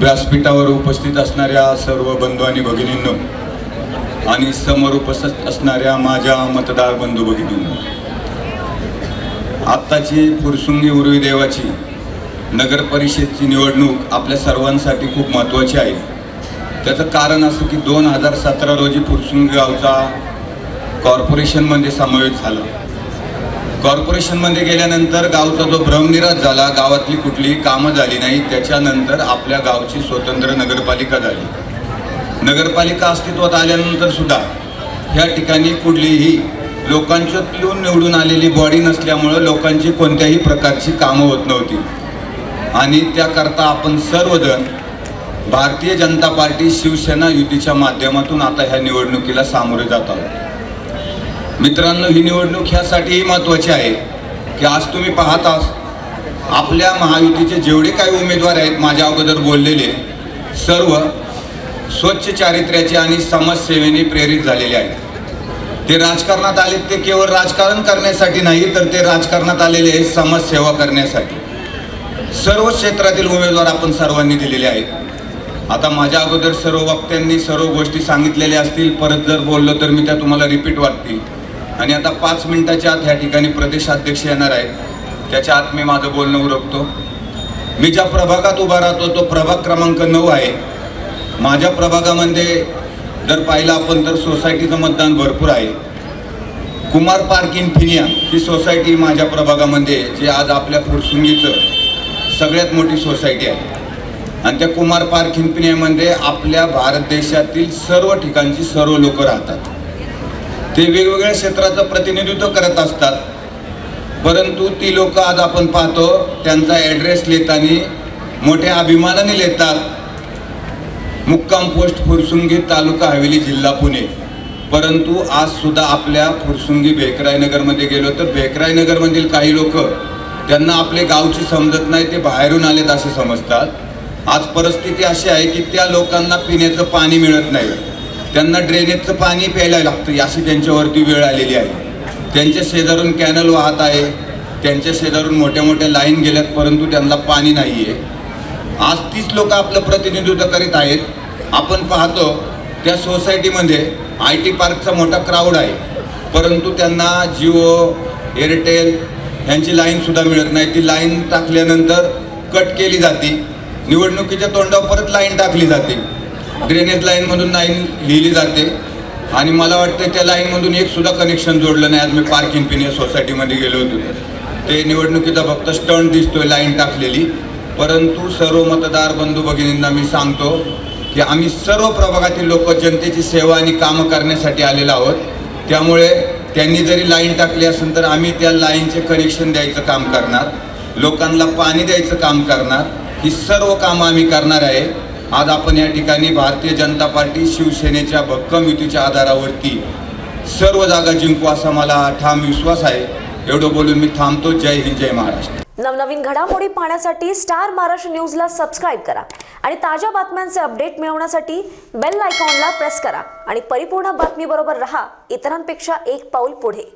व्यासपीठावर उपस्थित असणाऱ्या सर्व बंधू आणि भगिनींनो आणि समोर उपस्थित असणाऱ्या माझ्या मतदार बंधू भगिनींनो आत्ताची फुरसुंगी उर्वी देवाची नगर परिषदची निवडणूक आपल्या सर्वांसाठी खूप महत्त्वाची आहे. त्याचं कारण असं की दोन हजार सतरा रोजी फुरसुंगी गावचा कॉर्पोरेशनमध्ये समावेश झाला. कॉर्पोरेशनमध्ये गेल्यानंतर गावचा जो भ्रमनिराश झाला गावातली कुठलीही कामं झाली नाही त्याच्यानंतर आपल्या गावची स्वतंत्र नगरपालिका झाली. नगरपालिका अस्तित्वात आल्यानंतर सुद्धा ह्या ठिकाणी कुठलीही लोकांच्यातून निवडून आलेली बॉडी नसल्यामुळं लोकांची कोणत्याही प्रकारची कामं होत नव्हती. आणि त्याकरता आपण सर्वजण भारतीय जनता पार्टी शिवसेना युतीच्या माध्यमातून आता ह्या निवडणुकीला सामोरे जात आहोत. मित्रांनो ही निवडणूक ह्यासाठीही महत्त्वाची आहे की आज तुम्ही पाहताच आपल्या महायुतीचे जेवढे काही उमेदवार आहेत माझ्या अगोदर बोललेले सर्व स्वच्छ चारित्र्याचे आणि समाजसेवेने प्रेरित झालेले आहेत. ते राजकारणात आले ते केवळ राजकारण करण्यासाठी नाही तर ते राजकारणात आलेले आहेत समाजसेवा करण्यासाठी. सर्व क्षेत्रातील उमेदवार आपण सर्वांनी दिलेले आहेत. आता माझ्या अगोदर सर्व वक्त्यांनी सर्व गोष्टी सांगितलेल्या असतील परत जर बोललो तर मी त्या तुम्हाला रिपीट वाटतील. आणि आता पाच मिनिटाच्या आत ह्या ठिकाणी प्रदेशाध्यक्ष येणार आहेत. त्याच्या आत मी माझं बोलणं उरकतो. मी ज्या प्रभागात उभा राहतो तो प्रभाग क्रमांक नऊ आहे. माझ्या प्रभागामध्ये जर पाहिलं आपण तर सोसायटीचं मतदान भरपूर आहे. कुमार पार्क इन फिनिया ही सोसायटी माझ्या प्रभागामध्ये जी आज आपल्या फुरसुंगीचं सगळ्यात मोठी सोसायटी आहे. आणि त्या कुमार पार्क इन फिनियामध्ये आपल्या भारत देशातील सर्व ठिकाणची सर्व लोक राहतात. ते वेगवेगळ्या क्षेत्राचं प्रतिनिधित्व करत असतात. परंतु ती लोक आज आपण पाहतो त्यांचा ॲड्रेस लिहिताना मोठ्या अभिमानाने लिहितात मुक्काम पोस्ट फुरसुंगी तालुका हवेली जिल्हा पुणे. परंतु आज सुद्धा आपल्या फुरसुंगी भेकराय नगरमध्ये गेलो तर भेकराय नगरमधील काही लोक त्यांना आपले गावची समजत नाही ते बाहेरून आलेत असे समजतात. आज परिस्थिती अशी आहे की त्या लोकांना पिण्याचं पाणी मिळत नाही. त्यांना ड्रेनेजचं पाणी प्यायला लागतं अशी त्यांच्यावरती वेळ आलेली आहे. त्यांच्या शेजारून कॅनल वाहत आहे. त्यांच्या शेजारून मोठ्या मोठ्या लाईन गेल्यात परंतु त्यांना पाणी नाही आहे आज तीच लोक आपलं प्रतिनिधित्व करीत आहेत. आपण पाहतो त्या सोसायटीमध्ये आय टी पार्कचा मोठा क्राऊड आहे. परंतु त्यांना जिओ एअरटेल ह्यांची लाईनसुद्धा मिळत नाही. ती लाईन टाकल्यानंतर कट केली जाते. निवडणुकीच्या तोंडावर परत लाईन टाकली जाते. ड्रेनेज लाईनमधून लाईन लिहिली जाते. आणि मला वाटतं त्या लाईनमधून एक सुद्धा कनेक्शन जोडलं नाही. आज मी पार्किंग पिनियर सोसायटीमध्ये गेलो होतो. ते निवडणुकीचा फक्त स्टंट दिसतोय लाईन टाकलेली. परंतु सर्व मतदार बंधू भगिनींना मी सांगतो की आम्ही सर्व प्रभागातील लोक जनतेची सेवा आणि कामं करण्यासाठी आलेलो आहोत. त्यामुळे त्यांनी जरी लाईन टाकली असेल तर आम्ही त्या लाईनचे कनेक्शन द्यायचं काम करणार. लोकांना पाणी द्यायचं काम करणार. ही सर्व कामं आम्ही करणार आहे. आज आपण या ठिकाणी भारतीय जनता पार्टी शिवसेनेच्या भक्कम युतीच्या आधारावरती सर्व जागा जिंकू असा मला ठाम विश्वास आहे. एवढं बोलून मी थांबतो. जय हिंद जय महाराष्ट्र. नवनवीन घडामोडी पाहण्यासाठी स्टार महाराष्ट्र न्यूजला सबस्क्राईब करा आणि ताज्या बातम्यांचे अपडेट मिळवण्यासाठी बेल आयकॉनला प्रेस करा आणि परिपूर्ण बातमीबरोबर रहा. इतरांपेक्षा एक पाऊल पुढे.